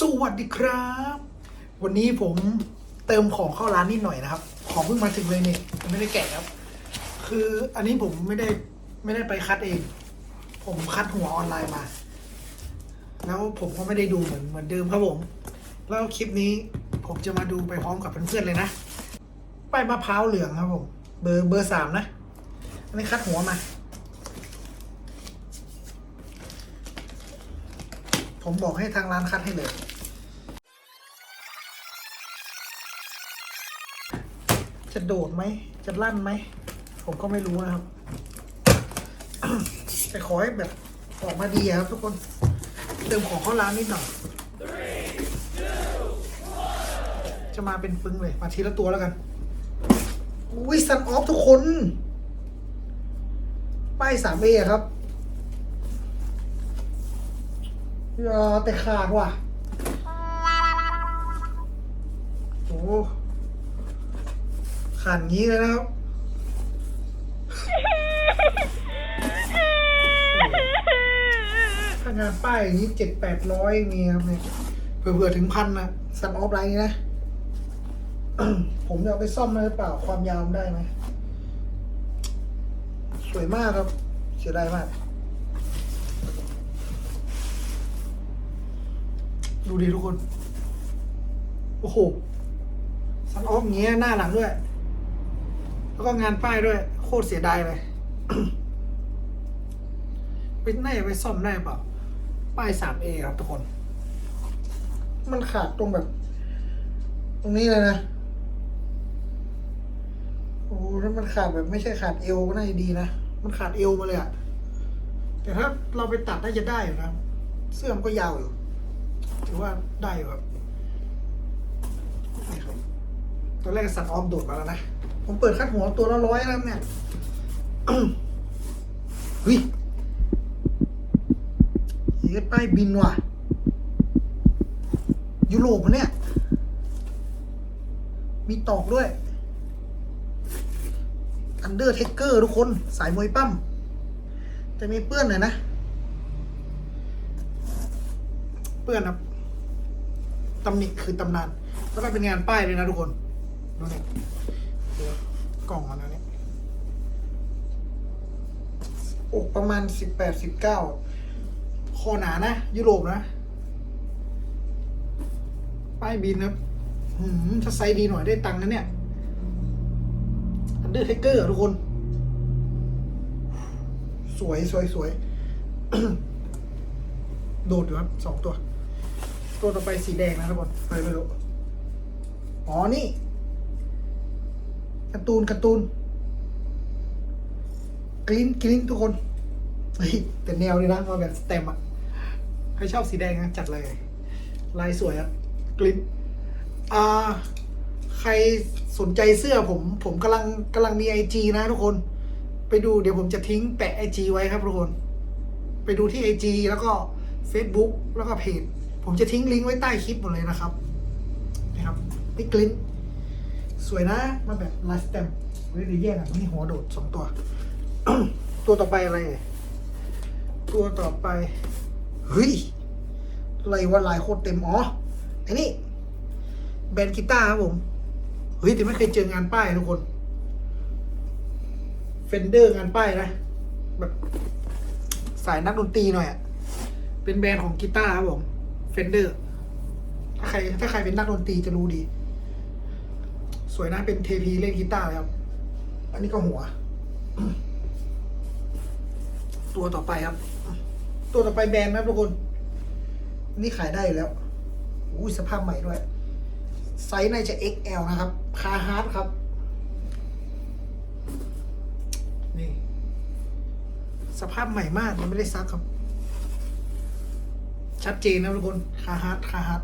สวัสดีครับ วันนี้ผมเติมของเข้าร้านนิดหน่อยนะครับ ของเพิ่งมาถึงเลยเนี่ยไม่ได้แกะครับ คืออันนี้ผมไม่ได้ไม่ได้ไปคัดเอง ผมคัดหัวออนไลน์มา แล้วผมก็ไม่ได้ดูเหมือนเหมือนเดิมครับผม แล้วคลิปนี้ผมจะมาดูไปพร้อมกับเพื่อนๆเลยนะป้ายมะพร้าวเหลืองครับผม เบอร์เบอร์สามนะอันนี้คัดหัวมาผมบอกให้ทางร้านคัดให้เลย จะโดดไหม จะลั่นไหม ผมก็ไม่รู้นะครับ แต่ขอให้แบบออกมาดีอะครับทุกคน เติมของเข้าร้านนิดหน่อย จะมาเป็นปึ้งเลย มาทีละตัวแล้วกัน อุ้ยซันออฟทุกคน ป้ายสามเอครับอแต่ขาดว่ะ โอ้ ขาดงี้เลยนะครับถ้างานป้ายอย่างนี้เจ็ดแปดร้อยมีครับเนี่ยเผื่อๆถึงพันนะซันออฟไลน์นี้นะผมจะเอาไปซ่อมได้หรือเปล่าความยาวมันได้ไหมสวยมากครับ เสียดายมาก ดูดิทุกคน โอ้โหซันออฟอย่างเงี้ยหน้าหลังด้วย แล้วก็งานป้ายด้วย โคตรเสียดายเลยเป็นน่าจะไปซ่อมได้เปล่า ป้ายสามเอครับทุกคน มันขาดตรงแบบ ตรงนี้เลยนะ โอ้ถ้ามันขาดแบบไม่ใช่ขาดเอวก็น่าจะดีนะ มันขาดเอวมาเลยอะแต่ถ้าเราไปตัดน่าจะได้อยู่นะ เสื้อมันก็ยาวอยู่ ถือว่าได้อยู่ครับนี่ครับตอนแรกสัตว์ออมโดดมาแล้วนะ ผมเปิดคัดหัวตัวละร้อยแล้วเนี่ยเฮ้ยเฮ้ยป้ายบินว่ะ ยุโรปมะเนี่ย มีตอกด้วย อันเดอร์เทคเกอร์ทุกคน สายมวยปั้มแต่มีเปื้อนหน่อยนะ เปื้อนครับตำหนิคือตำนานแล้วก็เป็นงานป้ายเลยนะทุกคนดูนี่ย กล่องมันนะเนี่ยอกประมาณสิบแปดสิบเก้าคอหนานะ ยุโรปนะ ป้ายบินครับหืมถ้าไซส์ดีหน่อยได้ตังค์นะเนี่ย อันเดอร์เทเกอร์ทุกคน สวยสวยสวยโดดอยู่ครับสองตัว ตัวต่อไปสีแดงนะทุกคนไปไม่รู้อ๋อ นี่ การ์ตูนการ์ตูนกรีนกรีนทุกคนเฮ้ยแต่แนวเลยนะมาแบบสเต็มอะใครชอบสีแดงนะจัดเลย ลายสวยอะกรีนอ่าใครสนใจเสื้อผม ผมกำลังกำลังมีไอจีนะทุกคน ไปดูเดี๋ยวผมจะทิ้งแปะไอจีไว้ครับทุกคน ไปดูที่ไอจีแล้วก็ Facebook แล้วก็เพจ ผมจะทิ้งลิงก์ไว้ใต้คลิปหมดเลยนะครับ นะครับนี่กลิ้น สวยนะมาแบบลายสเต็มเฮ้ยเดี๋ยวแยกอะนี่หัวโดดสองตัว ตัวต่อไปอะไร ตัวต่อไปเฮ้ยอะไรว่าลายโคตรเต็มอ๋อไอ้นี่แบนกีตาร์ครับผมเฮ้ยแต่ไม่เคยเจองานป้ายทุกคนเฟนเดอร์งานป้ายนะแบบสายนักดนตรีหน่อยอะเป็นแบรนด์ของกีตาร์ครับผมเฟนเดอร์ถ้าใครถ้าใครเป็นนักดนตรีจะรู้ดี สวยนะเป็นเทพีเล่นกีตาร์เลยครับ อันนี้ก็หัว ตัวต่อไปครับ ตัวต่อไปแบรนด์นะครับทุกคน นี่ขายได้อยู่แล้วอุ้ยสภาพใหม่ด้วย ไซส์น่าจะ XL นะครับ คาฮาร์ดครับ นี่ สภาพใหม่มากยังไม่ได้ซักครับ ชัดเจนนะทุกคน คาฮาร์ดคาฮาร์ด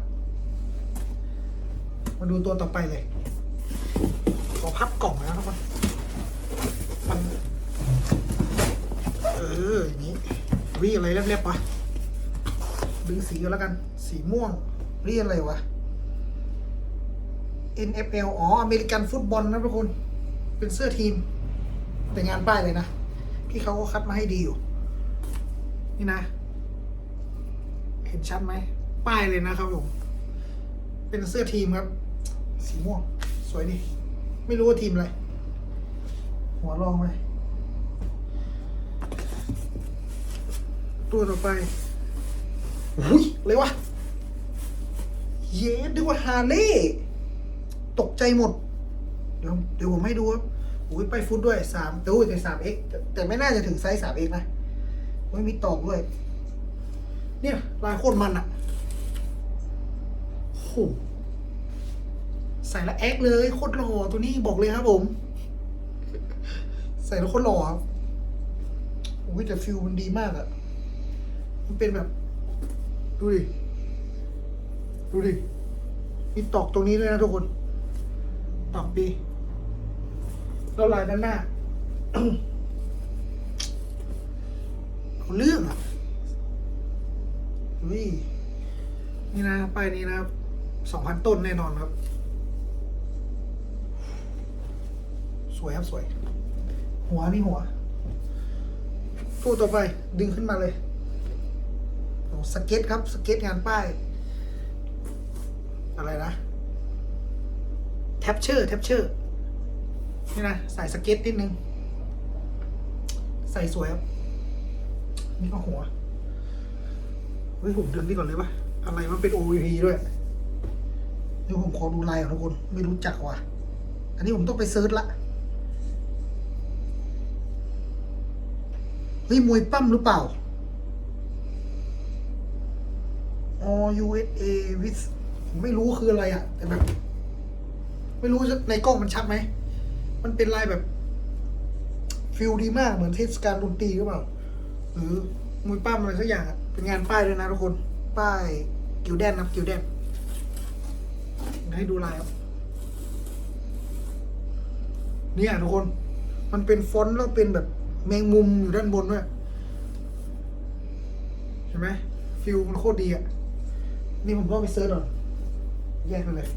มาดูตัวต่อไปเลย ขอพับกล่องนะทุกคนมันเอออย่างนี้รีอะไรเรียบๆวะดึงสีกันแล้วกัน สีม่วงรีอะไรวะ NFL อ๋ออเมริกันฟุตบอลนะทุกคน เป็นเสื้อทีม แต่งานป้ายเลยนะ พี่เขาก็คัดมาให้ดีอยู่ นี่นะ เห็นชัดไหม ป้ายเลยนะครับผม เป็นเสื้อทีมครับ สีม่วง สวยดี ไม่รู้ว่าทีมอะไร หัวรองไปตัวต่อไปอุ้ยเลยวะ เย้ดูว่าฮาร์เลย์ตกใจหมด เดี๋ยวเดี๋ยวผมให้ดูครับอุ้ยไปฟุตด้วยสามตู้แต่สามเอ็กแต่ไม่น่าจะถึงไซส์สามเอ็กนะไม่มีตอกด้วย เนี่ย ลายโคตรมันอะโห ใส่และแอคเลยโคตรหล่อตัวนี้บอกเลยครับผม ใส่แล้วโคตรหล่อครับโอ้ยแต่ฟิลมันดีมากอะมันเป็นแบบ ดูดิ ดูดิมีตอกตรงนี้ด้วยนะทุกคน ตอกดีแล้วลายด้านหน้าเอาเรื่องอะอุ้ยนี่นะป้ายนี้นะครับสองพันต้นแน่นอนครับ วยครับสวย หัวนี่หัว ตู้ต่อไปดึงขึ้นมาเลยสเก็ตครับสเก็ตงานป้าย อะไรนะแท็บเชอร์แท็บเชอร์นี่นะใส่สเก็ตนิดนึง ใส่สวยครับ นี่ก็หัวเฮ้ยผมดึงนี่ก่อนเลยปะอะไรมันเป็น OVP ด้วยเดี๋ยวผมขอดูลายของทุกคน ไม่รู้จักว่ะ อันนี้ผมต้องไปเซิร์ชละ เฮ้ยมวยปั้มหรือเปล่า All USA with ผมไม่รู้คืออะไรอะแต่แบบ ไม่รู้ในกล้องมันชัดไหม มันเป็นลายแบบ ฟิลดีมากเหมือนเทศกาลดนตรีหรือเปล่า หรือมวยปั้มอะไรสักอย่าง เป็นงานป้ายด้วยนะทุกคน ป้ายกิวแดนนะกิวแดนให้ดูลายครับเนี่ยทุกคน มันเป็นฟอนต์แล้วเป็นแบบ แมงมุมอยู่ด้านบนด้วยเห็นไหมฟิลมันโคตรดีอะ นี่ผมต้องไปเซิร์ชก่อนแยกไปเลย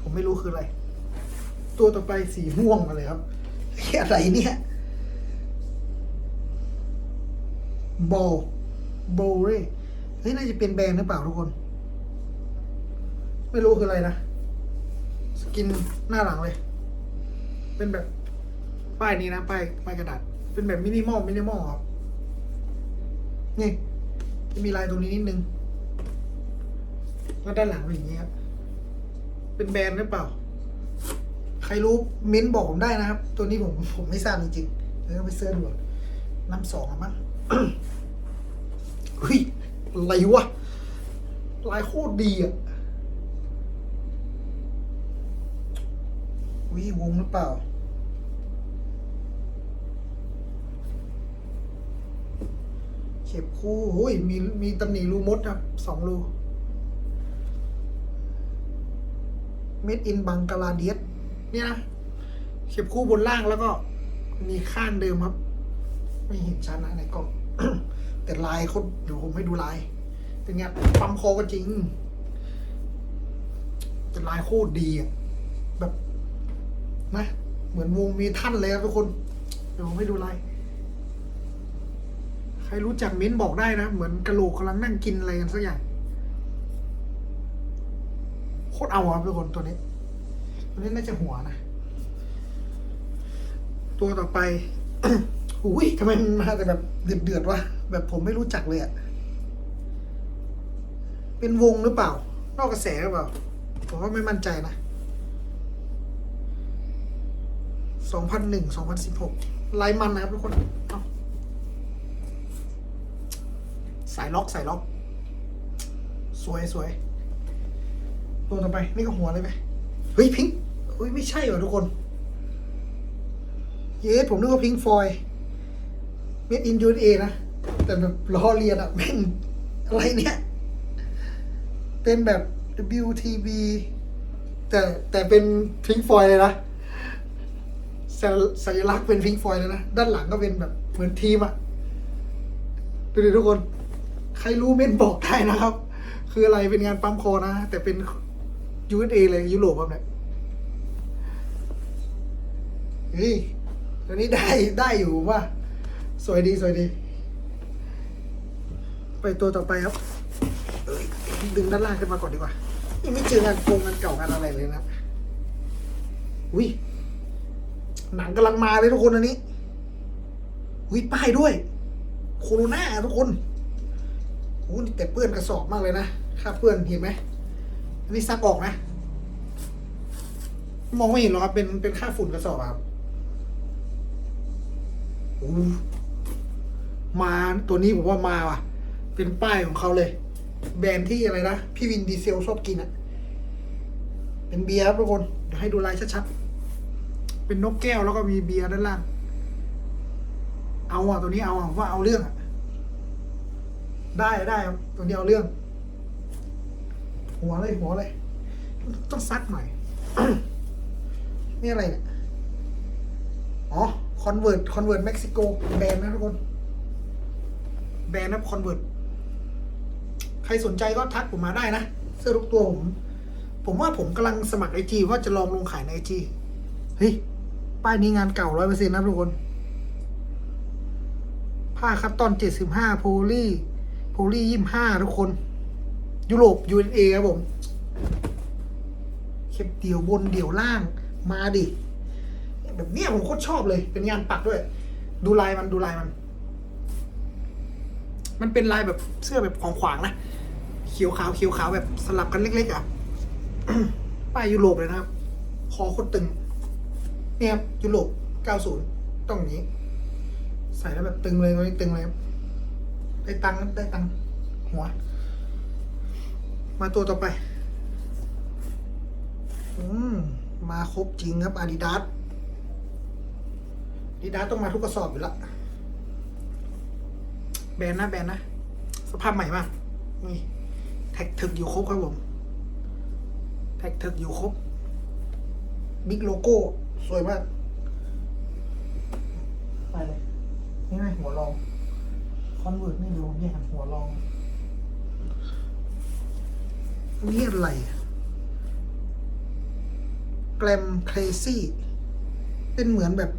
ผมไม่รู้คืออะไร ตัวต่อไปสีม่วงมาเลยครับเหี้ยอะไรเนี่ยบอลโบเร่เฮ้ยน่าจะเป็นแบรนด์หรือเปล่าทุกคน ไม่รู้คืออะไรนะ สกินหน้าหลังเลย เป็นแบบ ป้ายนี้นะ ป้ายป้ายกระดาษ เป็นแบบมินิมอลมินิมอลครับ นี่จะมีลายตรงนี้นิดนึง แล้วด้านหลังเป็นอย่างนี้ครับ เป็นแบรนด์หรือเปล่า ใครรู้เม้นบอกผมได้นะครับ ตัวนี้ผมผมไม่ทราบจริงๆเดี๋ยวต้องไปเสิร์ชดูก่อนน้ำสองอะมั้งเฮ้ยอะไรวะ ลายโคตรดีอะวิวงหรือเปล่า เข็บคู่โอ้ยมีมีตำหนิรูมดครับสองรูเม็ดอินบังกลาเดียสเนี่ยนะเข็บคู่บนล่างแล้วก็มีข้างเดิมครับ ไม่เห็นชัดนะในกล้องแต่ลายเขาเดี๋ยวผมให้ดูลายเป็นไงปั๊มคอก็จริง แต่ลายโคตรดีอะแบบนะ เหมือนวงมีท่านเลยครับทุกคน เดี๋ยวผมให้ดูลาย รรู้จักเม้นบอกได้นะ เหมือนกระโหลกกำลังนั่งกินอะไรกันสักอย่าง โคตรเอาครับทุกคนตัวนี้ ตัวนี้น่าจะหัวนะ ตัวต่อไป อุ้ยทำไมมันมาแต่แบบเดือดเดือดๆวะ แบบผมไม่รู้จักเลยอะเป็นวงหรือเปล่า นอกกระแสหรือเปล่า ผมว่าไม่มั่นใจนะสองพันหนึ่งสองพันสิบหกไลมันนะครับทุกคนเอา สายล็อกสายล็อก สวยสวยตัวต่อไปนี่ก็หัวเลยไหมเฮ้ยพิงค์เฮ้ยไม่ใช่เหรอทุกคน เยสผมนึกว่าพิงฟอยเมดอินยูเอนะ แต่แบบล้อเลียนอะแม่งอะไรเนี่ย เป็นแบบ WTB แต่แต่เป็นพิงฟอยเลยนะสัญสัญลักษณ์เป็นพิงฟอยเลยนะ ด้านหลังก็เป็นแบบเหมือนทีมอะดูดิทุกคน ใครรู้เม้นบอกได้นะครับ คืออะไรเป็นงานปั๊มคอนะ แต่เป็น USA เลยยุโรปครับเนี่ยเฮ้ยตัวนี้ได้ได้อยู่ว่า สวยดีสวยดี ไปตัวต่อไปครับเอ้ยดึงด้านล่างขึ้นมาก่อนดีกว่ายังไม่เจองานโกงงานเก่างานอะไรเลยนะอุ้ยหนังกำลังมาเลยทุกคนอันนี้อุ้ยป้ายด้วย โคโรนาทุกคน อ้นี่แต่เปื้อนกระสอบมากเลยนะค่าเปื้อนเห็นไหมอันนี้ซักออกนะ มองไม่เห็นหรอกครับเป็นเป็นค่าฝุ่นกระสอบอะครับโอ้มาตัวนี้ผมว่ามาว่ะ เป็นป้ายของเขาเลย แบรนด์ที่อะไรนะ พี่วินดีเซลชอบกินอะเป็นเบียร์ครับทุกคนเดี๋ยวให้ดูลายชัดๆเป็นนกแก้วแล้วก็มีเบียร์ด้านล่าง เอาอะตัวนี้เอาอะว่าเอาเรื่องอะ ได้ได้ครับตัวนี้เอาเรื่อง หัวเลยหัวเลย ต้องซักหน่อยนี่อะไรเนี่ย อ๋อคอนเวิร์ตคอนเวิร์ตเม็กซิโกแบรนด์นะทุกคน แบรนด์นะคอนเวิร์ตใครสนใจก็ทักผมมาได้นะ เสื้อทุกตัวผม ผมว่าผมกำลังสมัครไอจีว่าจะลองลงขายในไอจีเฮ้ย ป้ายนี้งานเก่าร้อยเปอร์เซ็นต์นะทุกคน ผ้าคัตตอนเจ็ดสิบห้าโพลี โพลียี่ห้าทุกคน ยุโรป USA ครับผมเข็บเดี่ยวบนเดี่ยวล่างมาดิ แบบเนี้ยผมโคตรชอบเลย เป็นงานปักด้วย ดูลายมันดูลายมัน มันเป็นลายแบบเสื้อแบบของขวางนะเขียวขาวเขียวขาวแบบสลับกันเล็กๆอะป้ายยุโรปเลยนะครับ คอโคตรตึง เนี่ยครับยุโรป 90 ต้องอย่างนี้ ใส่แล้วแบบตึงเลยไม่ตึงเลยครับ ได้ตังค์ครับได้ตังค์หัว มาตัวต่อไป อืม มาครบจริงครับอาดิดาสอาดิดาสต้องมาทุกกระสอบอยู่แล้วแบรนด์นะแบรนด์นะ สภาพใหม่มากนี่แท็กถึกอยู่ครบครับผม แท็กถึกอยู่ครบ บิ๊กโลโก้ สวยมาก ไปเลย นี่ไงหัวรอง คอนเวิร์ตไม่ดูเนี่ยหัวรองนี่อะไรแกรมเคลซี่ เป็นเหมือนแบบ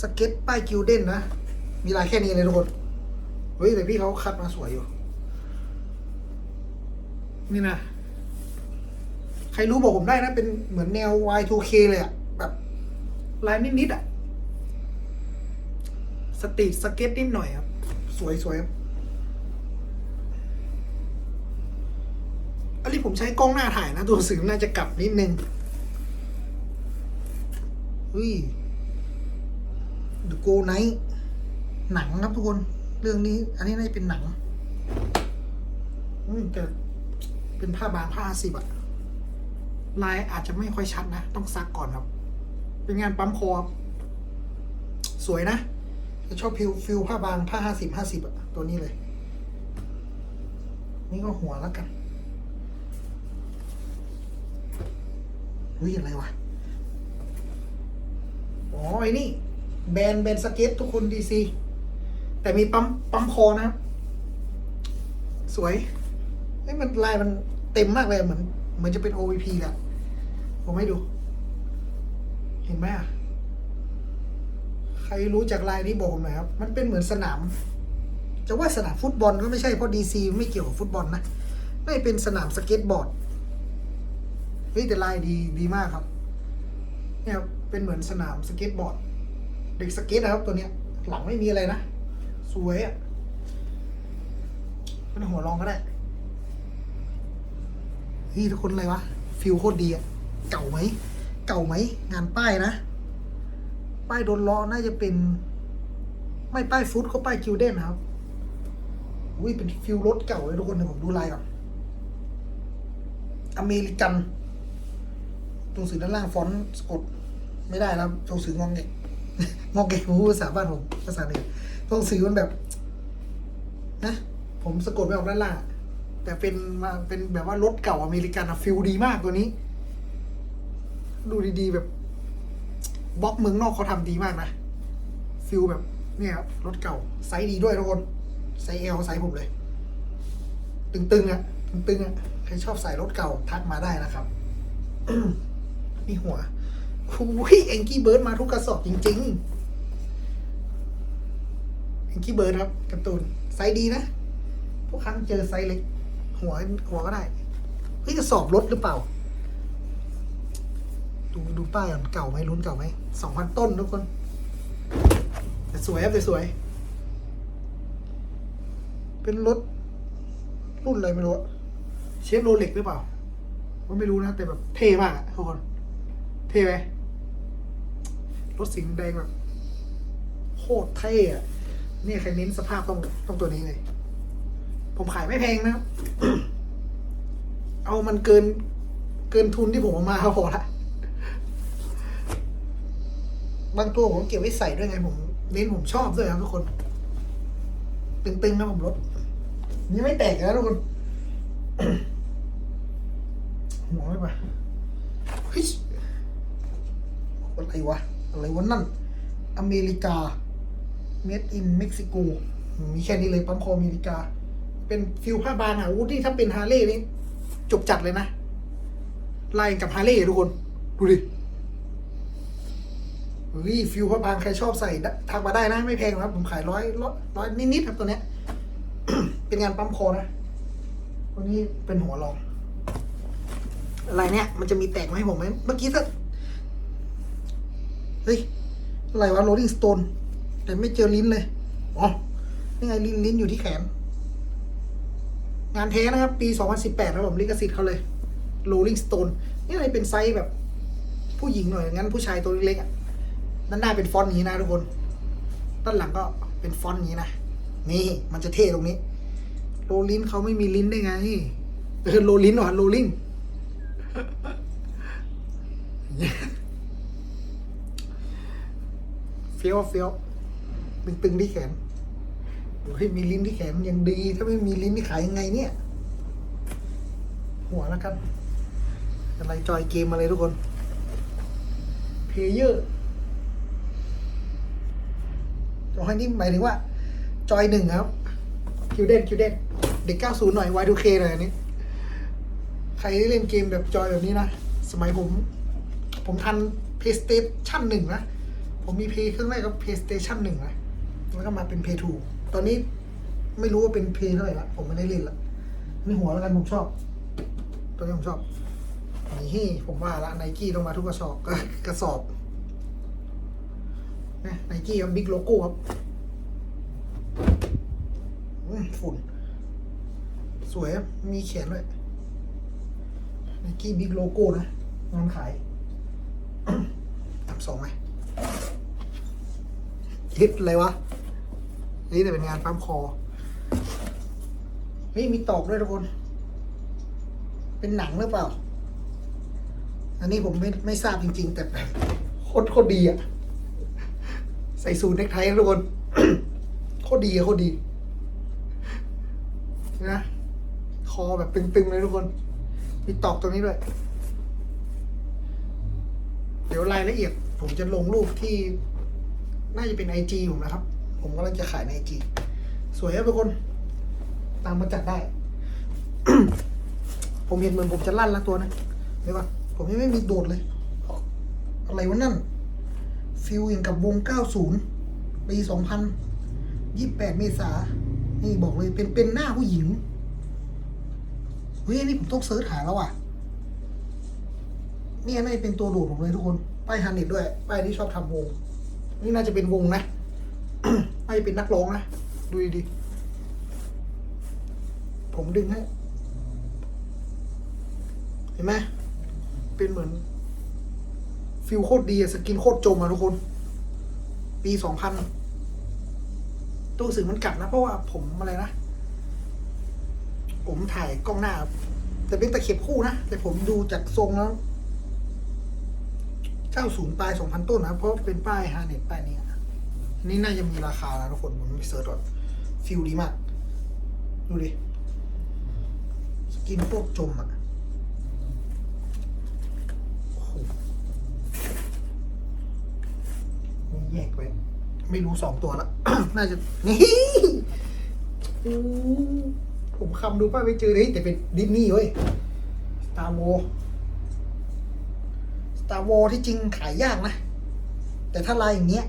สเก็ตป้ายกิลเด้นนะ มีลายแค่นี้เลยทุกคน เฮ้ย แต่พี่เขาคัดมาสวยอยู่ นี่นะ ใครรู้บอกผมได้นะ เป็นเหมือนแนว Y2K เลยอะแบบลายนิดๆอะสตรีทสเก็ตนิดหน่อยครับ สวยสวยครับอันนี้ผมใช้กล้องหน้าถ่ายนะ ตัวสื่อน่าจะกลับนิดนึงเฮ้ย The Go Night หนังครับทุกคน เรื่องนี้ อันนี้น่าจะเป็นหนังอืมแต่เป็นผ้าบางผ้าสิบอะลายอาจจะไม่ค่อยชัดนะ ต้องซักก่อนครับ เป็นงานปั๊มคอครับ สวยนะ ชอบฟิลฟิลผ้าบางผ้าห้าสิบห้าสิบอะตัวนี้เลย นี่ก็หัวแล้วกันเฮ้ยอะไรวะ อ๋อไอ้นี่ แบรนด์แบรนด์สเก็ตทุกคนดีซีแต่มีปั๊มปั๊มคอนะครับ สวยเอ้ยมันลายมันเต็มมากเลยเหมือนเหมือนจะเป็น OVP แหละผมให้ดู เห็นไหมอะ ครรู้จากลายนี้บอกผมหน่อยครับ มันเป็นเหมือนสนาม จะว่าสนามฟุตบอลก็ไม่ใช่เพราะดีซีไม่เกี่ยวกับฟุตบอลนะไม่เป็นสนามสเก็ตบอร์ดเฮ้ยแต่ลายดีดีมากครับ เนี่ยครับเป็นเหมือนสนามสเก็ตบอร์ด เด็กสเก็ตนะครับตัวเนี้ย หลังไม่มีอะไรนะ สวยอะเป็นหัวรองก็ได้เฮ้ยทุกคนอะไรวะ ฟิลโคตรดีอะ เก่าไหม เก่าไหม งานป้ายนะ ป้ายโดนล้อน่าจะเป็น ไม่ป้ายฟุตก็ป้ายคิวเด้นครับอุ้ยเป็นฟิลรถเก่าเลยทุกคนเดี๋ยวผมดูลายก่อนอเมริกันตัวสื่อด้านล่างฟอนต์สะกดไม่ได้แล้วตัวสื่ององเงกงองเงกพูดภาษาบ้านผมภาษาเนี่ยตัวสื่อมันแบบ นะ ผมสะกดไม่ออกด้านล่างอะแต่เป็นมาเป็นแบบว่ารถเก่าอเมริกันอะฟิลดีมากตัวนี้ ดูดีๆแบบ บล็อกเมืองนอกเขาทำดีมากนะฟิลแบบเนี่ยครับรถเก่าไซส์ดีด้วยทุกคนไซส์เอลไซส์ผมเลย ตึงๆอะ่ะตึงๆอะ่ะใครชอบใส่รถเก่าทักมาได้นะครับนี่หัวอุ้ยเอ็งกี้เบิร์ดมาทุกกระสอบจริงๆเอ็งกี้เบิร์ดครับการ์ตูนไซส์ดีนะทุกครั้งเจอไซส์เล็ก หัวหัวก็ได้เฮ้ยนี่จะสอบรถหรือเปล่า ดูดูป้ายก่อนเก่าไหมรุ่นเก่าไหมสองพันต้นทุกคน แต่สวยครับแต่สวย เป็นรถ รุ่นอะไรไม่รู้เชฟโรเล็กหรือเปล่าว่าไม่รู้นะ แต่แบบเท่มากทุกคน เท่ไหมรถสีแดงแบบโคตรเท่อะเนี่ยใครเน้นสภาพต้องต้องตัวนี้เลย ผมขายไม่แพงนะครับ เอามันเกินเกินทุนที่ผมเอามาพอละ บางตัวผมเก็บไว้ใส่ด้วยไงผมเน้นผมชอบด้วยครับทุกคน ตึงๆนะผมรถนี่ไม่แตกนะทุกคนหัวไม่ปะเฮ้ยอะไรวะ อะไรวะนั่น อเมริกา made in Mexico มีแค่นี้เลยปั๊มคออเมริกา เป็นฟิลผ้าบางอะอู้ที่ถ้าเป็นฮาร์เลย์นี่จบจัดเลยนะไล่กับฮาร์เลย์ทุกคน ดูดิ เฮ้ยฟิลผ้าบางใครชอบใส่ทักมาได้นะ ไม่แพงครับ ผมขายร้อยร้อยนิดๆครับตัวเนี้ย เป็นงานปั๊มคอนะ ตัวนี้เป็นหัวรอง อะไรเนี่ย มันจะมีแตกมาให้ผมไหมเมื่อกี้ถ้าเฮ้ย อะไรวะ Rolling Stone แต่ไม่เจอลิ้นเลย อ๋อ นี่ไงลิ้นลิ้นอยู่ที่แขน งานแท้นะครับ ปี 2018ครับผมลิขสิทธิ์เขาเลย Rolling Stone นี่อะไรเป็นไซส์แบบผู้หญิงหน่อย งั้นผู้ชายตัวเล็กๆอะ ด้านหน้าเป็นฟอนต์นี้นะทุกคน ด้านหลังก็เป็นฟอนต์นี้นะ นี่มันจะเท่ตรงนี้ โรลินเขาไม่มีลิ้นได้ไงเออโรลินหรอโรลิงเฟี้ยวเฟี้ยวตึงๆที่แขนเฮ้ยมีลิ้นที่แขนยังดี ถ้าไม่มีลิ้นที่ขายยังไงเนี่ย หัวแล้วกันอะไรจอยเกมมาเลยทุกคน เพเยอร์ จอยนี่หมายถึงว่า จอยหนึ่งครับ คิวเด่นคิวเด่นเด็ก90หน่อย Y2K หน่อยอันนี้ ใครที่เล่นเกมแบบจอยแบบนี้นะ สมัยผม ผมทัน PlayStation หนึ่งนะ ผมมี Play เครื่องแรกก็ PlayStation หนึ่งนะ แล้วก็มาเป็น Play 2ตอนนี้ไม่รู้ว่าเป็น Play เท่าไหร่ละ ผมไม่ได้เล่นละนี่หัวแล้วกันผมชอบ ตัวนี้ผมชอบนี่ผมว่าละไนกี้ต้องมาทุกกระสอบกระสอบ นะไนกี้กับบิ๊กโลโก้ครับอืมฝุ่น สวยมีเขียนด้วยไนกี้บิ๊กโลโก้นะ งานขายตับสองไหมฮิตอะไรวะ นี่แต่เป็นงานปั๊มคอเฮ้ยมีตอกด้วยทุกคน เป็นหนังหรือเปล่า อันนี้ผมไม่ไม่ทราบจริง ๆ แต่แบบโคตรโคตรดีอะ ใส่สูทเน็กไททุกคนโคตรดีโคตรดีนะคอแบบตึงๆเลยทุกคน มีตอกตรงนี้ด้วย เดี๋ยวรายละเอียด ผมจะลงรูปที่ น่าจะเป็นไอจีผมนะครับ ผมกำลังจะขายในไอจีสวยครับทุกคน ตามมาจัดได้ ผมเห็นเหมือนผมจะลั่นละตัวนะเดี๋ยวก่อนผมยังไม่มีโดดเลย อะไรวะนั่น ฟิลอย่างกับวง 90 ปี 2028 เมษา นี่บอกเลยเป็นเป็นหน้าผู้หญิง เฮ้ยนี่ผมต้องเซิร์ชหาแล้วอะ นี่น่าจะเป็นตัวโดดผมเลยทุกคน ป้ายฮันเน็ตด้วย ป้ายที่ชอบทำวง นี่น่าจะเป็นวงนะน่าจะเป็นนักร้องนะ ดูดีผมดึงให้ เห็นไหมเป็นเหมือน ฟิลโคตรดีสกินโคตรจมอะทุกคน ปีสองพันตู้สื่อมันกัดนะ เพราะว่าผมอะไรนะ ผมถ่ายกล้องหน้า แต่เป็นตะเข็บคู่นะ แต่ผมดูจากทรงแล้วเก้าศูนย์ปลายสองพันต้นนะ เพราะเป็นป้ายฮาเน็ตป้ายนี้นี่น่าจะมีราคาแล้วทุกคนผมไปเสิร์ชก่อนฟิลดีมาก ดูดิ สกินพวกจมอะโอ้โหนี่ แยกไว้ไม่รู้สองตัวละ น่าจะนี่อู้ผมคำดูป้าไม่เจอเลยแต่เป็นดิสนีย์เว้ย Star Wars Star Wars ที่จริงขายยากนะ แต่ถ้าลายอย่างเงี้ย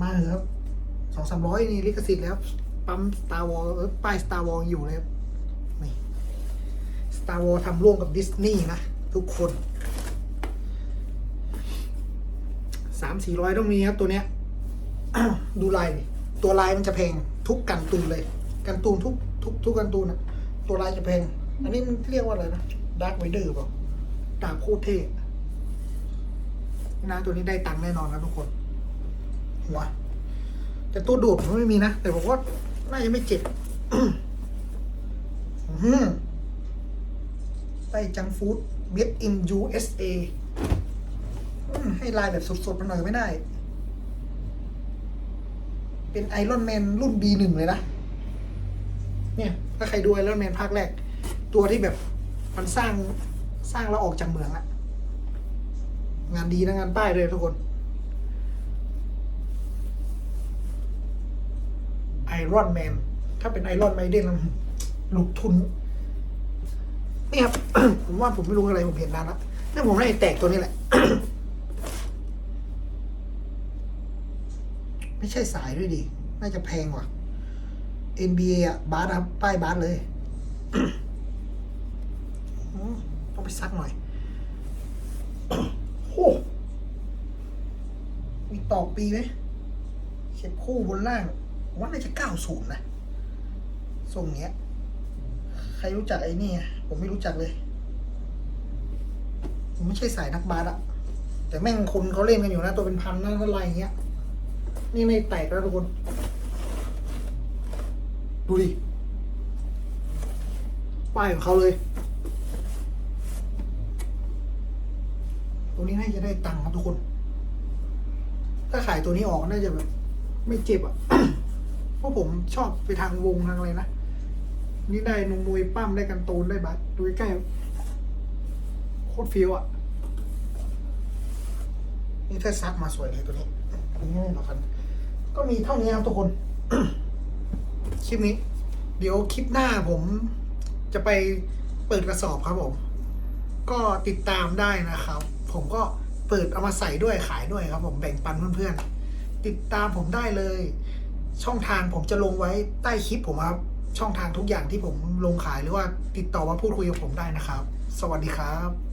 มาเถอะครับสองสามร้อยนี่ลิขสิทธิ์แล้ว ปั๊ม Star Wars เออป้าย Star Wars อยู่เลยครับนี่สตาร์วอลทำร่วมกับดิสนีย์นะ ทุกคน สามสี่ร้อยต้องมีครับตัวเนี้ยดูลายตัวลายมันจะแพงทุกกันตูนเลย กันตูนทุกทุกทุกกันตูนอะตัวลายจะแพงอันนี้มันเรียกว่าอะไรนะดาร์ v ไวเดอร์เปล่าดาบโคตรเท่นะตัวนี้ได้ตังค์แน่นอนนะทุกคนหัวแต่ตัวโดดมันไม่มีนะ แต่ผมว่าน่าจะไม่เจ็บไต้จังฟู้ดเ a ดอิน USA อืม ให้ลายแบบสดๆมาหน่อยไม่ได้ เป็นไอรอนแมนรุ่น B1 เลยนะ เนี่ย ถ้าใครดูไอรอนแมนภาคแรก ตัวที่แบบมันสร้างสร้างแล้วออกจากเมืองอะงานดีนะงานป้ายเลยทุกคน ไอรอนแมน ถ้าเป็นไอรอนไมเดนมันลูกทุนนี่ครับ ผมว่าผมไม่รู้อะไร ผมเห็นนานแล้วถ้าผมได้แตกตัวนี้แหละ ไม่ใช่สายด้วยดิ น่าจะแพงกว่า NBA อะ บาสครับ ป้ายบาสเลย ต้องไปซักหน่อยโอ้มีตอกปีไหมเข็บคู่บนล่างว่าน่าจะเก้าศูนย์นะ ทรงเนี้ย ใครรู้จักไอ้นี่ผมไม่รู้จักเลย ผมไม่ใช่สายนักบาสอะแต่แม่งคนเขาเล่นกันอยู่นะ ตัวเป็นพันนะอะไรเงี้ย นี่ไม่แตกแล้วทุกคน ดูดิ ป้ายของเขาเลยตัวนี้น่าจะได้ตังค์ครับทุกคน ถ้าขายตัวนี้ออกน่าจะแบบไม่เจ็บอะ เพราะผมชอบไปทางวงทางอะไรนะ นี่ได้นงมวยปั้มได้กันตูนได้บัตรดูใกล้โคตรฟิลอะ นี่ถ้าซักมาสวยเลยตัวนี้นนี้ไม่หรอกครับ ก็มีเท่านี้ครับทุกคน คลิปนี้ เดี๋ยวคลิปหน้าผมจะไปเปิดกระสอบครับผม ก็ติดตามได้นะครับ ผมก็เปิดเอามาใส่ด้วยขายด้วยครับผมแบ่งปันเพื่อนๆ ติดตามผมได้เลย ช่องทางผมจะลงไว้ใต้คลิปผมครับ ช่องทางทุกอย่างที่ผมลงขายหรือว่าติดต่อมาพูดคุยกับผมได้นะครับ สวัสดีครับ